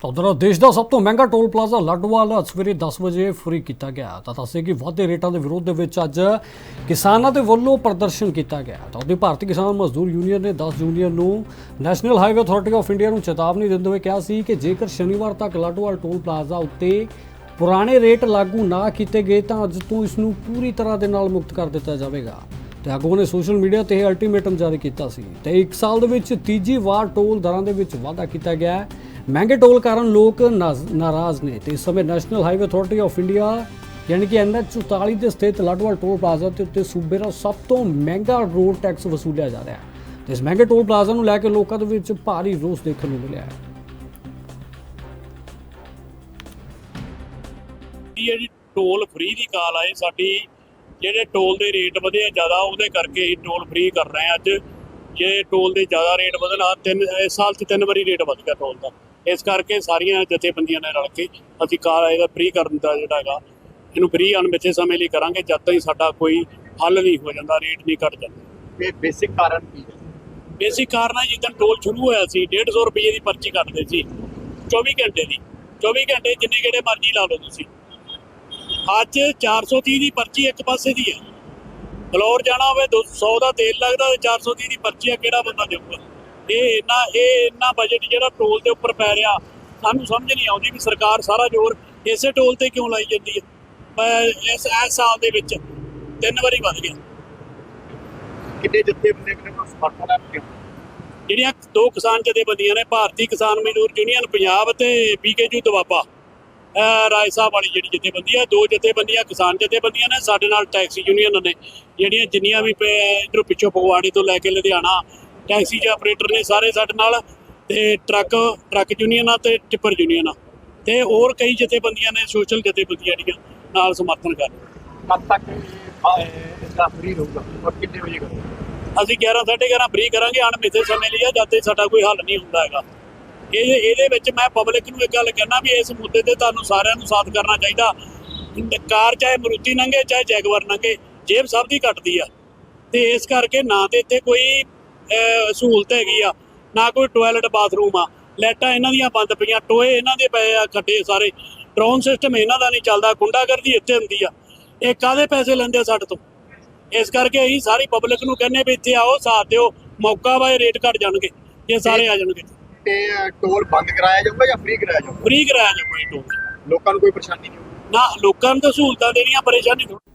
ਤਾਂ ਉਧਰ ਦੇਸ਼ ਦਾ ਸਭ ਤੋਂ ਮਹਿੰਗਾ ਟੋਲ ਪਲਾਜ਼ਾ ਲੱਡਵਾਲ ਸਵੇਰੇ 10 ਵਜੇ ਫ੍ਰੀ ਕੀਤਾ ਗਿਆ। ਤਾਂ ਦੱਸੇ ਕਿ ਵਾਧੇ ਰੇਟਾਂ ਦੇ ਵਿਰੋਧ ਦੇ ਵਿੱਚ ਅੱਜ ਕਿਸਾਨਾਂ ਦੇ ਵੱਲੋਂ ਪ੍ਰਦਰਸ਼ਨ ਕੀਤਾ ਗਿਆ। ਤਾਂ ਉਹਦੀ ਭਾਰਤੀ ਕਿਸਾਨ ਮਜ਼ਦੂਰ ਯੂਨੀਅਨ ਨੇ 10 ਯੂਨੀਅਨ ਨੂੰ national highway authority of India ਨੂੰ ਚੇਤਾਵਨੀ ਦਿੰਦੇ ਹੋਏ ਕਿਹਾ ਸੀ ਕਿ ਜੇਕਰ ਸ਼ਨੀਵਾਰ ਤੱਕ ਲੱਡਵਾਲ ਟੋਲ ਪਲਾਜ਼ਾ ਉੱਤੇ ਪੁਰਾਣੇ ਰੇਟ ਲਾਗੂ ਨਾ ਕੀਤੇ ਗਏ ਤਾਂ ਅੱਜ ਤੋਂ ਇਸ ਨੂੰ ਪੂਰੀ ਤਰ੍ਹਾਂ ਦੇ ਨਾਲ ਮੁਕਤ ਕਰ ਦਿੱਤਾ ਜਾਵੇਗਾ। ਤੇ ਆਗੂਆਂ ਨੇ ਸੋਸ਼ਲ ਮੀਡੀਆ ਤੇ ਇਹ ਅਲਟੀਮੇਟਮ ਜਾਰੀ ਕੀਤਾ ਸੀ। ਤੇ ਇੱਕ ਸਾਲ ਦੇ ਵਿੱਚ ਤੀਜੀ ਵਾਰ ਟੋਲ ਦਰਾਂ ਦੇ ਵਿੱਚ ਵਾਧਾ ਕੀਤਾ ਗਿਆ। ਹੈ ਮਹਿੰਗੇ ਟੋਲ ਕਾਰਨ ਲੋਕ ਨਾਰਾਜ਼ ਨੇ ਤੇ ਇਸ ਸਮੇਂ national highway authority of India ਯਾਨੀ ਕਿ ਐਨਐਚ 44 ਦੇ ਸਥਿਤ ਲਾਡਵਾਲ ਟੋਲ ਪਲਾਜ਼ਾ ਤੇ ਉੱਤੇ ਸੂਬੇ ਦਾ ਸਭ ਤੋਂ ਮਹਿੰਗਾ ਰੋਡ ਟੈਕਸ ਵਸੂਲਿਆ ਜਾ ਰਿਹਾ ਹੈ ਤੇ ਇਸ ਮਹਿੰਗੇ ਟੋਲ ਪਲਾਜ਼ਾ ਨੂੰ ਲੈ ਕੇ ਲੋਕਾਂ ਦੇ ਵਿੱਚ ਭਾਰੀ ਰੋਸ ਦੇਖਣ ਨੂੰ ਮਿਲਿਆ ਹੈ। ਇਹ ਜੀ ਟੋਲ ਫ੍ਰੀ ਦੀ ਕਾਲ ਆਏ, ਸਾਡੀ ਜਿਹੜੇ ਟੋਲ ਦੇ ਰੇਟ ਵਧੇ ਆ ਜ਼ਿਆਦਾ, ਉਹਦੇ ਕਰਕੇ ਟੋਲ ਫ੍ਰੀ ਕਰ ਰਹੇ ਆ ਅੱਜ। ਜੇ ਟੋਲ ਦੇ ਜ਼ਿਆਦਾ ਰੇਟ ਵਧਣਾ ਤਿੰਨ ਇਸ ਸਾਲ 'ਚ ਤਿੰਨ ਵਾਰੀ ਰੇਟ ਵਧ ਗਿਆ ਟੋਲ ਦਾ। ਇਸ ਕਰਕੇ ਸਾਰੀਆਂ ਜਥੇਬੰਦੀਆਂ ਨੇ ਰਲ ਕੇ ਅਸੀਂ ਕਾਲ ਇਹਦਾ ਫ੍ਰੀ ਕਰਨ ਦਾ ਜਿਹੜਾ ਹੈਗਾ। ਇਹਨੂੰ ਫ੍ਰੀ ਅਣਮਿੱਥੇ ਸਮੇਂ ਲਈ ਕਰਾਂਗੇ ਜਦ ਤੱਕ ਸਾਡਾ ਕੋਈ ਹੱਲ ਨਹੀਂ ਹੋ ਜਾਂਦਾ ਰੇਟ ਨਹੀਂ ਘਟ ਜਾਂਦਾ। ਇਹ ਬੇਸਿਕ ਕਾਰਨ ਕੀ ਹੈ? ਬੇਸਿਕ ਕਾਰਨ ਹੈ ਜਿੱਦਣ ਟੋਲ ਸ਼ੁਰੂ ਹੋਇਆ ਸੀ 150 ਰੁਪਏ ਦੀ ਪਰਚੀ ਕੱਟਦੇ ਸੀ 24 ਘੰਟੇ ਦੀ। 24 ਘੰਟੇ ਜਿੰਨੇ ਕਿਹੜੇ ਮਰਜ਼ੀ ਲਾ ਲਓ ਤੁਸੀਂ। ਅੱਜ 430 ਦੀ ਪਰਚੀ ਇੱਕ ਪਾਸੇ ਦੀ ਹੈ। ਫਲੋਰ ਜਾਣਾ ਹੋਵੇ 200 ਦਾ ਤੇਲ ਲੱਗਦਾ ਤੇ 430 ਦੀ ਪਰਚੀ ਆ ਕਿਹੜਾ ਬੰਦਾ ਜਾਊਗਾ ਇਹ ਇੰਨਾ ਇਹ ਇੰਨਾ ਬਜਟ ਜਿਹੜਾ ਟੋਲ ਦੇ ਉੱਪਰ ਪੈ ਰਿਹਾ ਸਾਨੂੰ ਸਮਝ ਨਹੀਂ ਆਉਂਦੀ ਵੀ ਸਰਕਾਰ ਸਾਰਾ ਜ਼ੋਰ ਇਸੇ ਟੋਲ ਤੇ ਕਿਉਂ ਲਾਈ ਜਾਂਦੀ ਹੈ? ਪਰ ਇਸ ਇਸ ਸਾਲ ਦੇ ਵਿੱਚ ਤਿੰਨ ਵਾਰੀ ਵੱਧ ਗਿਆ। ਕਿੰਨੇ ਜੱਥੇ ਬੰਦੇ ਕਿੰਨੇ ਸਮਰਥਨ ਹੈ ਜਿਹੜੀਆਂ ਦੋ ਕਿਸਾਨ ਜਥੇਬੰਦੀਆਂ ਨੇ ਭਾਰਤੀ ਕਿਸਾਨ ਮਜ਼ਦੂਰ ਯੂਨੀਅਨ ਪੰਜਾਬ ਤੇ ਪੀਕੇਯੂ ਦਵਾਬਾ। ਰਾਏ ਸਾਹਿਬ ਵਾਲੀ ਜਿਹੜੀ ਜਥੇਬੰਦੀ ਆ ਦੋ ਜਥੇਬੰਦੀਆਂ ਕਿਸਾਨ ਜਥੇਬੰਦੀਆਂ ਨੇ ਸਾਡੇ ਨਾਲ ਟੈਕਸੀ ਯੂਨੀਅਨ ਨੇ ਜਿਹੜੀਆਂ ਜਿੰਨੀਆਂ ਵੀ ਇਧਰੋਂ ਪਿੱਛੋਂ ਫਗਵਾੜੇ ਤੋਂ ਲੈ ਕੇ ਲੁਧਿਆਣਾ ਟੈਕਸੀ ਦੇ ਆਪਰੇਟਰ ਨੇ ਸਾਰੇ ਸਾਡੇ ਨਾਲ ਤੇ ਟਰੱਕ ਟਰੱਕ ਯੂਨੀਅਨ ਆ ਤੇ ਟਿੱਪਰ ਯੂਨੀਅਨ ਤੇ ਹੋਰ ਕਈ ਜਥੇਬੰਦੀਆਂ ਨੇ ਸੋਸ਼ਲ ਜਥੇਬੰਦੀਆਂ ਜਿਹੜੀਆਂ ਨਾਲ ਸਮਰਥਨ ਕਰ। ਕਦ ਤੱਕ ਇਹ, ਇਹ ਇਸਦਾ ਫ੍ਰੀ ਰਹੂਗਾ? ਔਰ ਕਿੰਨੇ ਵਜੇ ਕਰੂਗਾ? ਅਸੀਂ 11 11:30 ਫ੍ਰੀ ਕਰਾਂਗੇ ਅਣਮਿੱਥੇ ਸਮੇਂ ਲਈ ਜਦ ਤੱਕ ਸਾਡਾ ਕੋਈ ਹੱਲ ਨਹੀਂ ਹੁੰਦਾ ਹੈਗਾ। ਇਹ ਇਹਦੇ ਵਿੱਚ ਮੈਂ ਪਬਲਿਕ ਨੂੰ ਇੱਕ ਗੱਲ ਕਹਿਣਾ ਵੀ ਇਸ ਮੁੱਦੇ ਤੇ ਤੁਹਾਨੂੰ ਸਾਰਿਆਂ ਨੂੰ ਸਾਥ ਕਰਨਾ ਚਾਹੀਦਾ। ਕਾਰ ਚਾਹੇ ਮਰੂਤੀ ਲੰਘੇ ਚਾਹੇ ਜੈਗਵਰ ਲੰਘੇ ਜੇਬ ਸਭ ਦੀ ਘਟਦੀ ਆ। ਤੇ ਇਸ ਕਰਕੇ ਨਾ ਤੇ ਇੱਥੇ ਕੋਈ ਸਹੂਲਤ ਹੈਗੀ ਆ, ਨਾ ਕੋਈ ਟਾਇਲਟ ਬਾਥਰੂਮ ਆ। ਲਾਈਟਾਂ ਇਹਨਾਂ ਦੀਆਂ ਬੰਦ ਪਈਆਂ, ਟੋਏ ਇਹਨਾਂ ਦੇ ਪਏ ਆ ਖੱਡੇ ਸਾਰੇ। ਡਰੋਨ ਸਿਸਟਮ ਇਹਨਾਂ ਦਾ ਨਹੀਂ ਚੱਲਦਾ, ਗੁੰਡਾਗਰਦੀ ਇੱਥੇ ਹੁੰਦੀ ਆ। ਇਹ ਕਾਦੇ ਪੈਸੇ ਲੈਂਦੇ ਆ ਸਾਡੇ ਤੋਂ? ਇਸ ਕਰਕੇ ਅਸੀਂ ਸਾਰੀ ਪਬਲਿਕ ਨੂੰ ਕਹਿੰਨੇ ਵੀ ਇੱਥੇ ਆਓ, ਸਾਥ ਦਿਓ, ਮੌਕਾ ਵਾ ਇਹ ਰੇਟ ਘਟ ਜਾਣਗੇ, ਇਹ ਸਾਰੇ ਆ ਜਾਣਗੇ। ਤੇ ਟੋਲ ਬੰਦ ਕਰਾਇਆ ਜਾਊਗਾ ਜਾਂ ਫ੍ਰੀ ਕਰਾਇਆ ਜਾਊਗਾ? ਫ੍ਰੀ ਕਰਾਇਆ ਜਾਊਗਾ ਇਹ ਟੋਲ ਲੋਕਾਂ ਨੂੰ ਕੋਈ ਪਰੇਸ਼ਾਨੀ ਨਹੀਂ ਹੋਊਗੀ? ਨਾ ਲੋਕਾਂ ਨੂੰ ਤਾਂ ਸਹੂਲਤਾਂ ਦੇਣੀਆਂ ਪਰੇਸ਼ਾਨੀ ਥੋੜ੍ਹੀ।